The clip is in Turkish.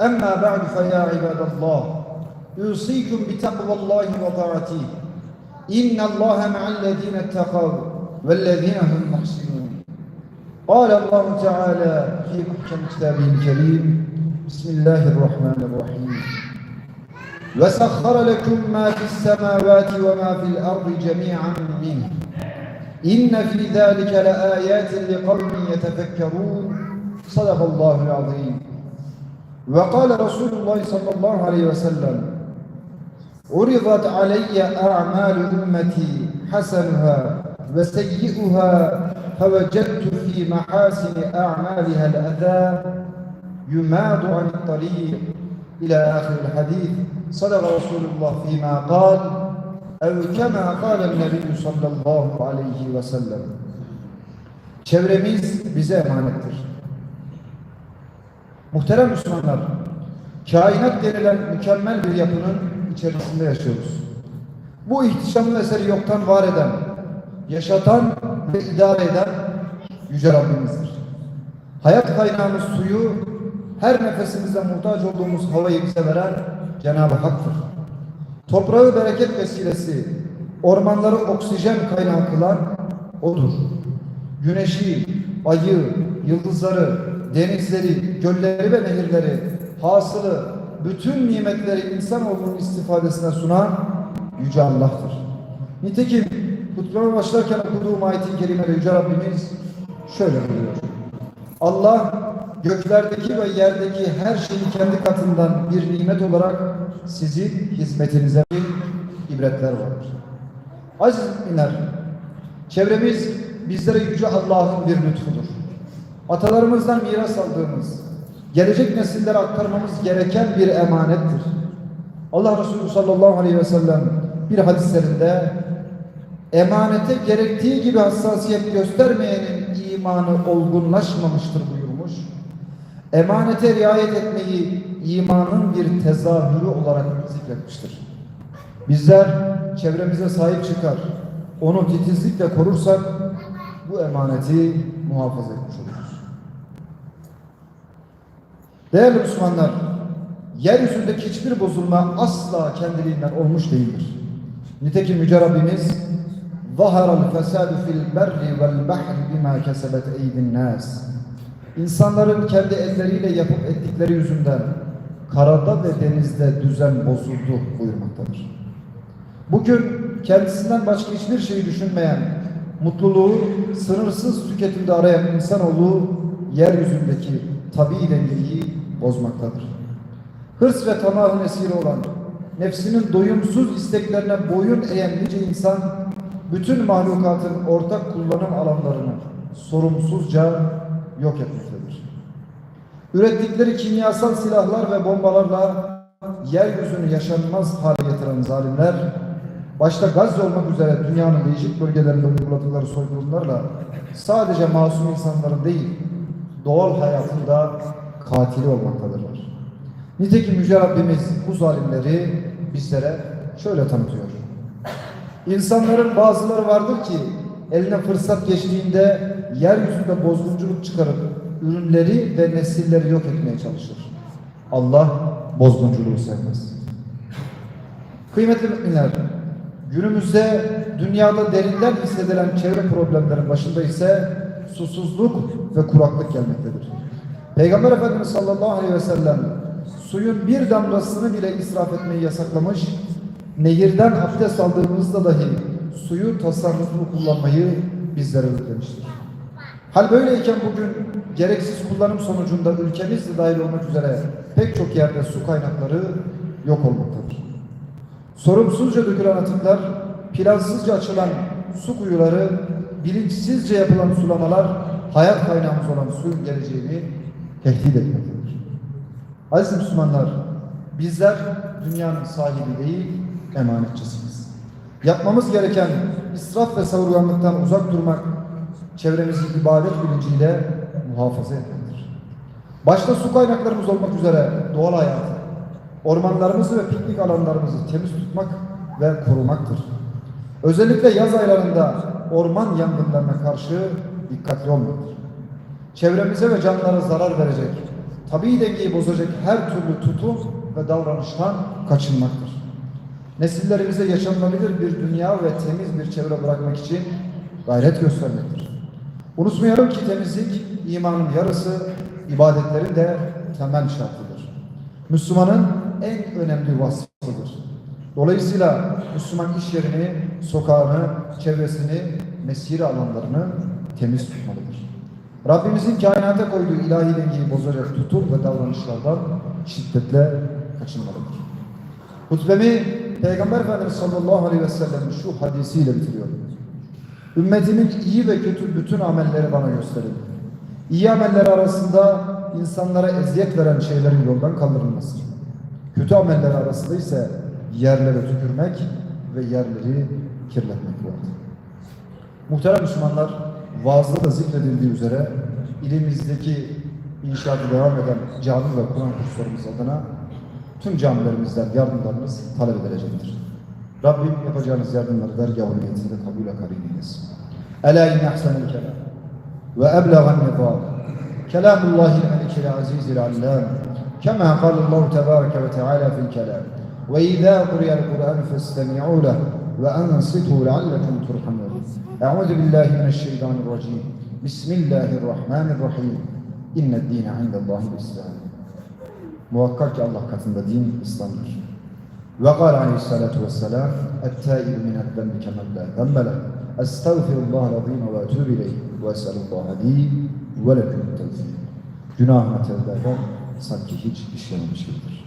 أما بعد فيا عباد الله أوصيكم بتقوى الله وطاعته. إن الله مع الذين اتقوا والذين هم محسنون. قال الله تعالى في محكم كتابه الكريم بسم الله الرحمن الرحيم. وسخر لكم ما في السماوات وما في الأرض جميعا منه. إن في ذلك لآيات لقوم يتفكرون. صدق الله العظيم. وقال رسول الله صلى الله عليه وسلم عرضت علي أعمال أمتي حسنها وسيئها فوجدت في محاسن أعمالها الأذى يماد عن الطريق إلى آخر الحديث صدق رسول الله فيما قال أو كما قال النبي صلى الله عليه وسلم Çevremiz bize emanettir. Muhterem Müslümanlar, kainat denilen mükemmel bir yapının içerisinde yaşıyoruz. Bu ihtişamlı eseri yoktan var eden, yaşatan ve idare eden Yüce Rabbimizdir. Hayat kaynağımız suyu, her nefesimizde muhtaç olduğumuz havayı bize veren Cenab-ı Hak'tır. Toprağı bereket vesilesi, ormanları oksijen kaynağı kılan O'dur. Güneşi, ayı, yıldızları, denizleri, gölleri ve nehirleri, hasılı, bütün nimetleri insanoğlunun istifadesine sunan Yüce Allah'tır. Nitekim hutbeme başlarken okuduğum ayet-i kerimede Yüce Rabbimiz şöyle buyuruyor. Allah göklerdeki ve yerdeki her şeyi kendi katından bir nimet olarak sizin hizmetinize ibretler vardır. Aziz müminler, çevremiz bizlere Yüce Allah'ın bir lütfudur. Atalarımızdan miras aldığımız, gelecek nesillere aktarmamız gereken bir emanettir. Allah Resulü sallallahu aleyhi ve sellem bir hadislerinde emanete gerektiği gibi hassasiyet göstermeyenin imanı olgunlaşmamıştır buyurmuş. Emanete riayet etmeyi imanın bir tezahürü olarak zikretmiştir. Bizler çevremize sahip çıkar, onu titizlikle korursak bu emaneti muhafaza etmiş oluruz. Değerli Müslümanlar, yeryüzündeki hiçbir bozulma asla kendiliğinden olmuş değildir. Nitekim Yüce Rabbimiz ظَهَرَ الْفَسَادُ فِي الْبَرِّ وَالْبَحْرِ بِمَا كَسَبَتْ اَيْدِ النَّاسِ İnsanların kendi elleriyle yapıp ettikleri yüzünden karada ve denizde düzen bozuldu buyurmaktadır. Bugün kendisinden başka hiçbir şeyi düşünmeyen, mutluluğu sınırsız tüketimde arayan insanoğlu yeryüzündeki tabi dengeyi bozmaktadır. Hırs ve tamahın esiri olan, nefsinin doyumsuz isteklerine boyun eğen nice insan, bütün mahlukatın ortak kullanım alanlarını sorumsuzca yok etmektedir. Ürettikleri kimyasal silahlar ve bombalarla yeryüzünü yaşanmaz hale getiren zalimler, başta Gazze olmak üzere dünyanın değişik bölgelerinde uyguladıkları soykırımlarla sadece masum insanların değil, doğal hayatında katili olmaktadırlar. Nitekim Yüce Rabbimiz bu zalimleri bizlere şöyle tanıtıyor. İnsanların bazıları vardır ki eline fırsat geçtiğinde yeryüzünde bozgunculuk çıkarıp ürünleri ve nesilleri yok etmeye çalışır. Allah bozgunculuğu sevmez. Kıymetli müminler, günümüzde dünyada derinden hissedilen çevre problemlerin başında ise susuzluk ve kuraklık gelmektedir. Peygamber Efendimiz sallallahu aleyhi ve sellem suyun bir damlasını bile israf etmeyi yasaklamış, nehirden abdest aldığımızda dahi suyu tasarruflu kullanmayı bizlere öğretmiştir. Hal böyleyken bugün gereksiz kullanım sonucunda ülkemiz de dahil olmak üzere pek çok yerde su kaynakları yok olmaktadır. Sorumsuzca dökülen atıklar, plansızca açılan su kuyuları, bilinçsizce yapılan sulamalar hayat kaynağımız olan suyun geleceğini tehdit etmektedir. Aziz Müslümanlar, bizler dünyanın sahibi değil, emanetçisiyiz. Yapmamız gereken israf ve savurganlıktan uzak durmak, çevremizi ibadet bilinciyle muhafaza etmektir. Başta su kaynaklarımız olmak üzere doğal hayatı, ormanlarımızı ve piknik alanlarımızı temiz tutmak ve korumaktır. Özellikle yaz aylarında orman yangınlarına karşı dikkatli olmaktır. Çevremize ve canlılara zarar verecek tabii dengeyi bozacak her türlü tutum ve davranıştan kaçınmaktır. Nesillerimize yaşanılabilir bir dünya ve temiz bir çevre bırakmak için gayret göstermektir. Unutmayalım ki temizlik imanın yarısı, ibadetlerin de temel şartıdır. Müslümanın en önemli vasfıdır. Dolayısıyla Müslüman iş yerini, sokağını, çevresini, mesire alanlarını temiz tutmalıdır. Rabbimizin kainata koyduğu ilahi dengeyi bozacak tutum ve davranışlardan şiddetle kaçınmalıdır. Hutbemi Peygamber Efendimiz sallallahu aleyhi ve sellem'in şu hadisiyle bitiriyorum. Ümmetimin iyi ve kötü bütün amelleri bana gösterildi. İyi ameller arasında insanlara eziyet veren şeylerin yoldan kaldırılması. Kötü ameller arasında ise yerlere tükürmek ve yerleri kirletmek vardır. Muhterem Müslümanlar, vaazda da zikredildiği üzere ilimizdeki inşaatı devam eden cami ve Kur'an kurslarımız adına tüm camilerimizden yardımlarınız talep edilecektir. Rabbim yapacağınız yardımları dergâh hürriyetinde kabul karin eylesin. Ela inne ahsenel kelam ve eblegan nizam. Kelamullahil melikil azizil allam. Kema kalallahu tebareke ve teala fil kelam. Ve ve ansitû leallekum turhamun. Euzu billahi mineşşeytanirracim. Bismillahirrahmanirrahim. İnned dîne indellâhil İslam. Muhakkak ki Allah katında din İslam'dır. Ve kâle aleyhissalâtu vesselâm ettâibu mined-dembi kemen lâ zembele estağfirullâh azîm ve etûbü ileyh ve eselullâhe lî ve lekum tevfîk. Günahıma tevbe eder, sanki hiç işlememiş gibidir.